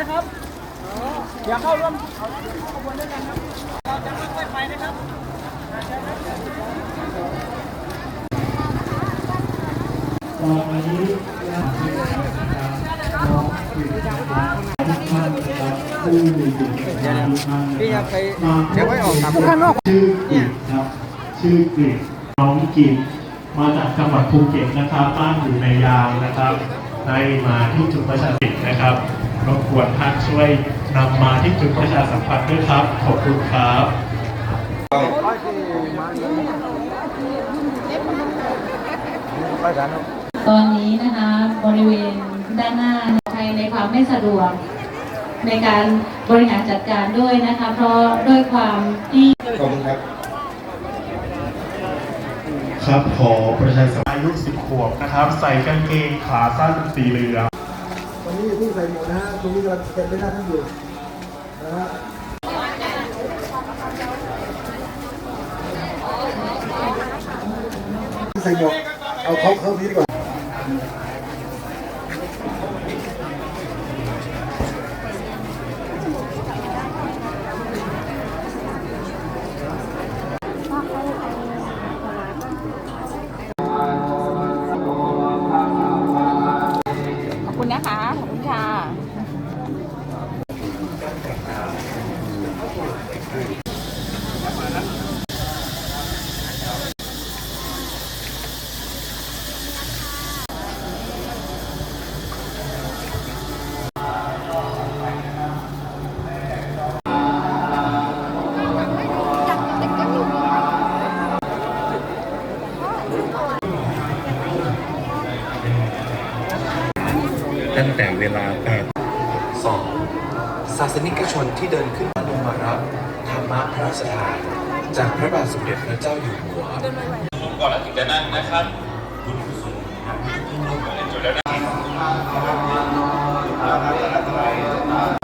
นะครับอย่าเข้าร่วมขบวนด้วยกันครับเราจะค่อยๆไปนะครับตอนนี้ญาติพี่น้องนะครับน้งผิดนะครับทุกท่านนะครับผู้มาทุกท่านพี่ครับไปออกชื่อกิจครับชื่อกิจน้องกิจมาจากจังหวัดภูเก็ตนะครับบ้านอยู่ในยางนะครับ ได้มาที่จุดประชาสัมพันธ์นะครับ รบกวนท่านช่วยนำมาที่จุดประชาสัมพันธ์ด้วยครับ ขอบคุณครับตอนนี้นะคะบริเวณด้านหน้าใครในความไม่สะดวก ในการบริหารจัดการด้วยนะคะ เพราะด้วยความที่ขอบคุณครับ ครับขอประชาสัมพันธ์อายุ 10 ขวบนะครับ ใส่กางเกงขาสั้นสีเหลือง วันนี้อย่าเพิ่งใส่หมวกนะฮะ ตรงนี้กำลังเก็บไม่ได้ทั้งอยู่นะฮะใส่หมวกเอาเขาเขาพีดีกว่า ตั้งแต่เวลา8 2 ศาสนิกชนที่เดินขึ้นมาลงมารับธรรมะพระราชทาน จากพระบาทสมเด็จพระเจ้าอยู่หัวก่อนแล้วถึงจะนั่งนะครับคุณผู้ชมจุดแล้วนะ